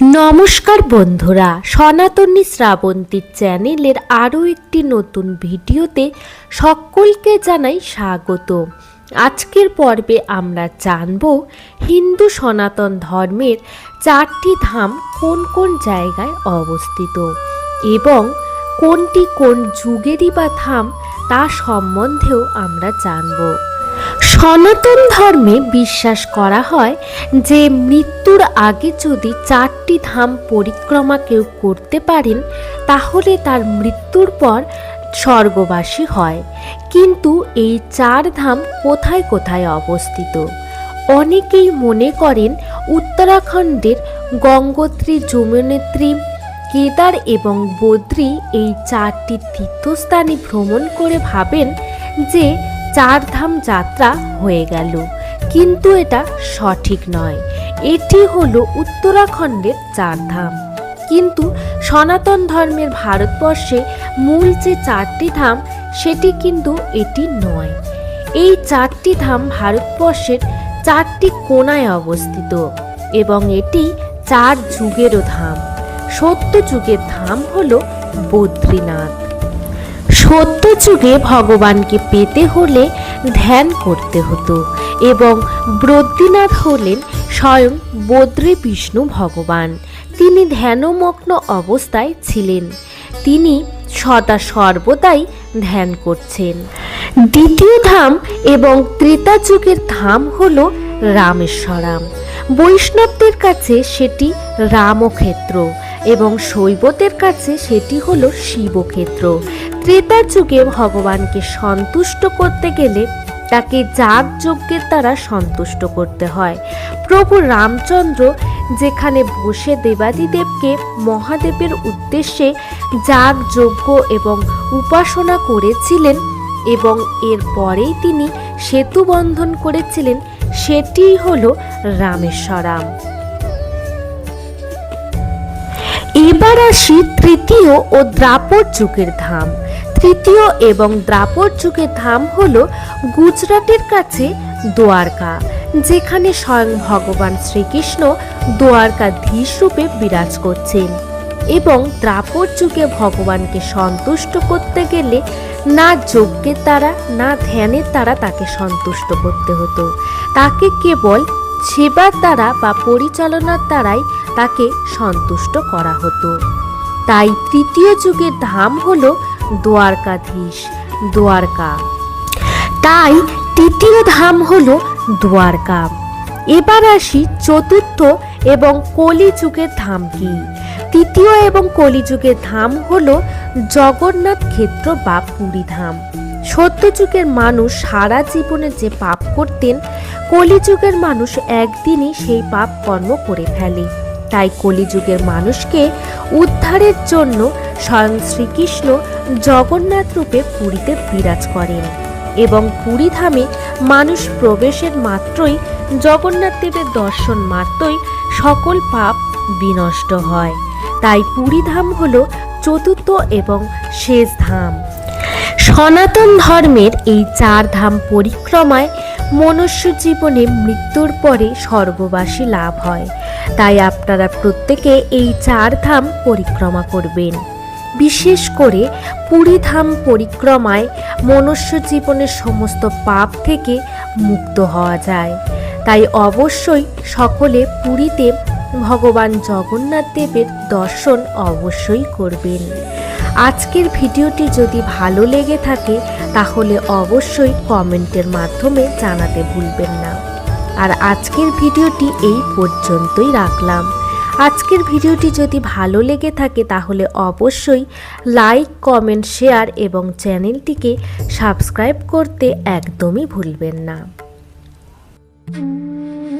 নমস্কার বন্ধুরা, সনাতনী শ্রাবন্তীর চ্যানেলের আরও একটি নতুন ভিডিওতে সকলকে জানাই স্বাগত। আজকের পর্বে আমরা জানব হিন্দু সনাতন ধর্মের চারটি ধাম কোন কোন জায়গায় অবস্থিত এবং কোনটি কোন যুগেরই বা ধাম তা সম্বন্ধেও আমরা জানব। সনাতন ধর্মে বিশ্বাস করা হয় যে মৃত্যুর আগে যদি চারটি ধাম পরিক্রমা কেউ করতে পারেন, তাহলে তার মৃত্যুর পর স্বর্গবাসী হয়। কিন্তু এই চার ধাম কোথায় কোথায় অবস্থিত? অনেকেই মনে করেন উত্তরাখণ্ডের গঙ্গোত্রী, যমুনেত্রী, কেদার এবং বদ্রী এই চারটি তীর্থস্থানে ভ্রমণ করে ভাবেন যে চার ধাম যাত্রা হয়ে গেল। কিন্তু এটা সঠিক নয়। এটি হলো উত্তরাখণ্ডের চার ধাম কিন্তু সনাতন ধর্মের ভারতবর্ষে মূল যে চারটি ধাম, সেটি কিন্তু এটি নয়। এই চারটি ধাম ভারতবর্ষের চারটি কোনায় অবস্থিত এবং এটি চার যুগেরও ধাম। সত্য যুগের ধাম হল বদ্রীনাথ। সত্য যুগে ভগবানকে পেতে হলে ধ্যান করতে হতো এবং বদ্রীনাথ হলেন স্বয়ং বদ্রী বিষ্ণু ভগবান। তিনি ধ্যানমগ্ন অবস্থায় ছিলেন। তিনি সদা সর্বদাই ধ্যান করছেন। দ্বিতীয় ধাম এবং ত্রেতা যুগের ধাম হল রামেশ্বরাম। বৈষ্ণবদের কাছে সেটি রামক্ষেত্র। এবং শৈবদের কাছে সেটি হলো শিবক্ষেত্র। ত্রেতা যুগে ভগবানকে সন্তুষ্ট করতে গেলে তাকে যাগ যজ্ঞের দ্বারা সন্তুষ্ট করতে হয়। প্রভু রামচন্দ্র যেখানে বসে দেবাদিদেবকে মহাদেবের উদ্দেশ্যে যাগ যজ্ঞ এবং উপাসনা করেছিলেন এবং এর পরেই তিনি সেতু বন্ধন করেছিলেন, সেটিই হলো রামেশ্বরাম। আসি তৃতীয় ও দ্রাপর যুগের ধাম। তৃতীয় এবং দ্রাপর যুগের ধাম হল গুজরাটের কাছে দোয়ারকা যেখানে স্বয়ং ভগবান শ্রীকৃষ্ণ দ্বারকাধীশ রূপে বিরাজ করছেন এবং দ্রাপর যুগে ভগবানকে সন্তুষ্ট করতে গেলে না যজ্ঞের দ্বারা, না ধ্যানের দ্বারা তাকে সন্তুষ্ট করতে হতো। তাকে কেবল সেবার দ্বারা বা পরিচালনার দ্বারাই তাকে সন্তুষ্ট করা হতো। তাই তৃতীয় যুগের ধাম হল দ্বারকাধীশ, দ্বারকা। তাই তৃতীয় ধাম হল দ্বারকা। এবার আসি চতুর্থ এবং কলি যুগের ধাম কি? তৃতীয় এবং কলিযুগের ধাম হল জগন্নাথ ক্ষেত্র বা পুরী ধাম। সত্যযুগের মানুষ সারা জীবনে যে পাপ করতেন কলিযুগের মানুষ একদিনই সেই পাপ কর্ম করে ফেলে। তাই কলিযুগের মানুষকে উদ্ধারের জন্য স্বয়ং শ্রীকৃষ্ণ জগন্নাথ রূপে পুরীতে বিরাজ করেন এবং পুরী ধামে মানুষ প্রবেশের মাত্রই জগন্নাথ দেবের দর্শন মাত্রই সকল পাপ বিনষ্ট হয়। তাই পুরী ধাম হল চতুর্থ এবং শেষ ধাম। সনাতন ধর্মের এই চার ধাম পরিক্রমায় মনুষ্য জীবনে মৃত্যুর পরে স্বর্গবাসী লাভ হয়। তাই আপনারা প্রত্যেকে এই চার ধাম পরিক্রমা করবেন। বিশেষ করে পুরী ধাম পরিক্রমায় মনুষ্য জীবনের সমস্ত পাপ থেকে মুক্ত হওয়া যায়। তাই অবশ্যই সকলে পুরীতে ভগবান জগন্নাথ দেবের দর্শন অবশ্যই করবেন। আজকের ভিডিওটি যদি ভালো লেগে থাকে, তাহলে অবশ্যই কমেন্টের মাধ্যমে জানাতে ভুলবেন না। আর আজকের ভিডিওটি এই পর্যন্তই রাখলাম। আজকের ভিডিওটি যদি ভালো লেগে থাকে, তাহলে অবশ্যই লাইক, কমেন্ট, শেয়ার এবং চ্যানেলটিকে সাবস্ক্রাইব করতে একদমই ভুলবেন না।